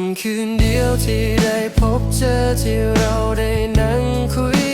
ำคืนเดียวที่ได้พบเจอที่เราได้นั่งคุย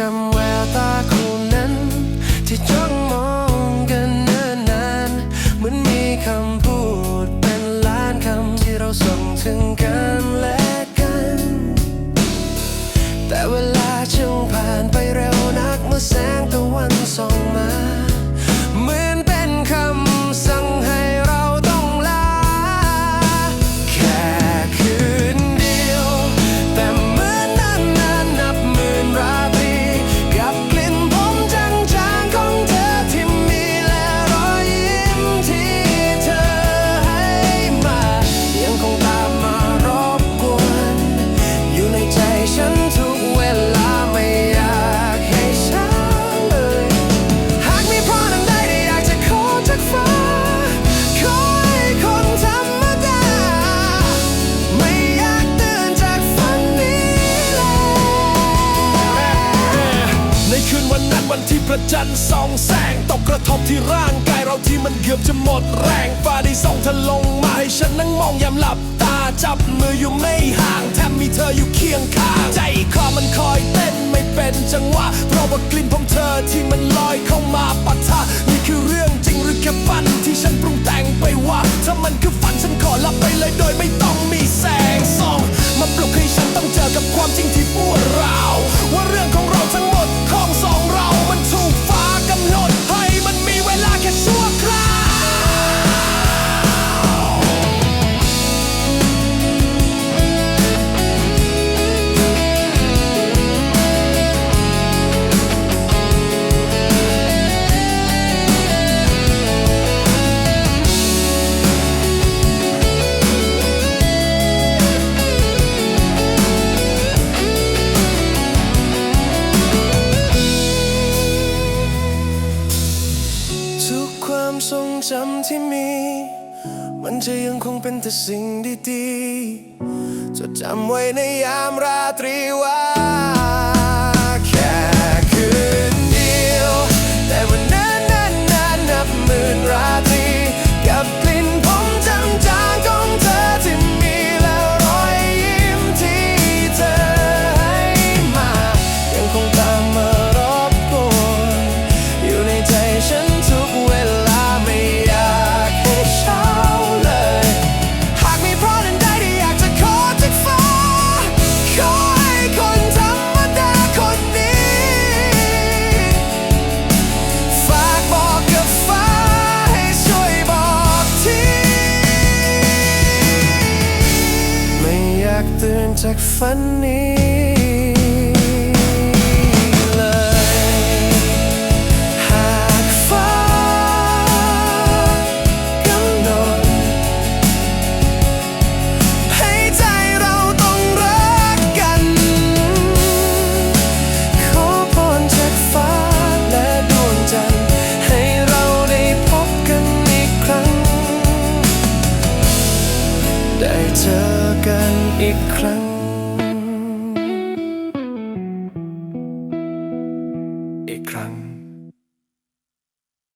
จำแววตาคู่นั้น ที่จ้องมองกันเนิ่นนานเหมือนมีคำพูดเป็นล้านคำที่เราส่งถึงกันและกัน แต่เวลาช่างผ่านไปเร็วนักเมื่อแสงตะวันส่อง ที่พระจันทร์ส่องแสงตกกระทบที่ร่างกายเราที่มันเกือบจะหมดแรงฟ้าได้ส่องเธอลงมาให้ฉันนั่งมองยามหลับตาจับมืออยู่ไม่ห่างแถมมีเธออยู่เคียงข้างใจคอมันคอยเต้นไม่เป็นจังหวะเพราะว่ากลิ่นของเธอที่มันลอยเข้ามาปะทะนี่คือเรื่องจริงหรือแค่ฝันที่ฉันปรุงแต่งไปว่าถ้ามันคือฝันฉันขอหลับไปเลยโดยไม่ต้องมี ความทรงจำที่มี มันจะยังคงเป็นแต่สิ่งดีๆ จดจำไว้ในยามราตรีว่า จากฝันนี้